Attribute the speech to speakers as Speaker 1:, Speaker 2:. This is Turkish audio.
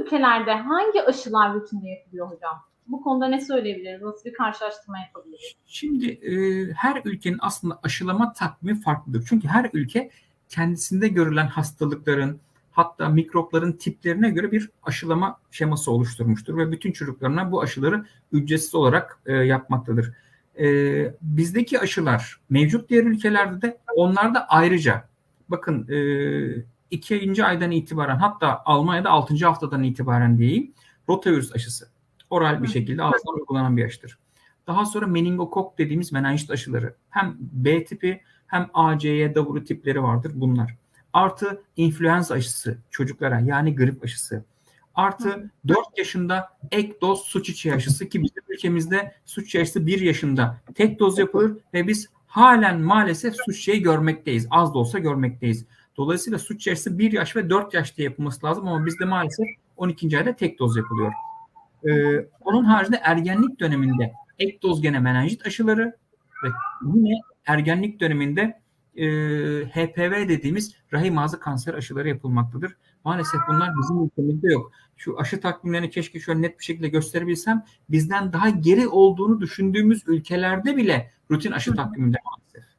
Speaker 1: ülkelerde hangi aşılar rutinde yapılıyor hocam? Bu konuda ne söyleyebiliriz? Nasıl bir karşılaştırma yapabiliriz?
Speaker 2: Şimdi e, her ülkenin aslında aşılama takvimi farklıdır. Çünkü her ülke kendisinde görülen hastalıkların hatta mikropların tiplerine göre bir aşılama şeması oluşturmuştur ve bütün çocuklarına bu aşıları ücretsiz olarak e, yapmaktadır. E, bizdeki aşılar mevcut diğer ülkelerde de onlarda ayrıca bakın e, ikinci aydan itibaren hatta Almanya'da 6. haftadan itibaren diyeyim rotavirüs aşısı oral bir şekilde ağızdan uygulanan bir aşıdır. Daha sonra meningokok dediğimiz menenjit aşıları. Hem B tipi hem A, C, Y, W tipleri vardır bunlar. Artı influenza aşısı çocuklara yani grip aşısı. Artı 4 yaşında ek doz su çiçeği aşısı ki bizim ülkemizde su çiçeği aşısı 1 yaşında tek doz yapılır ve biz halen maalesef su çiçeği görmekteyiz. Az da olsa görmekteyiz. Dolayısıyla su çiçeği aşısı 1 yaş ve 4 yaşta yapılması lazım ama bizde maalesef 12. ayda tek doz yapılıyor. Ee, onun haricinde ergenlik döneminde ek doz gene menenjit aşıları ve yine ergenlik döneminde e, HPV dediğimiz rahim ağzı kanser aşıları yapılmaktadır. Maalesef bunlar bizim ülkemizde yok. Şu aşı takvimlerini keşke şöyle net bir şekilde gösterebilsem bizden daha geri olduğunu düşündüğümüz ülkelerde bile rutin aşı takviminde maalesef.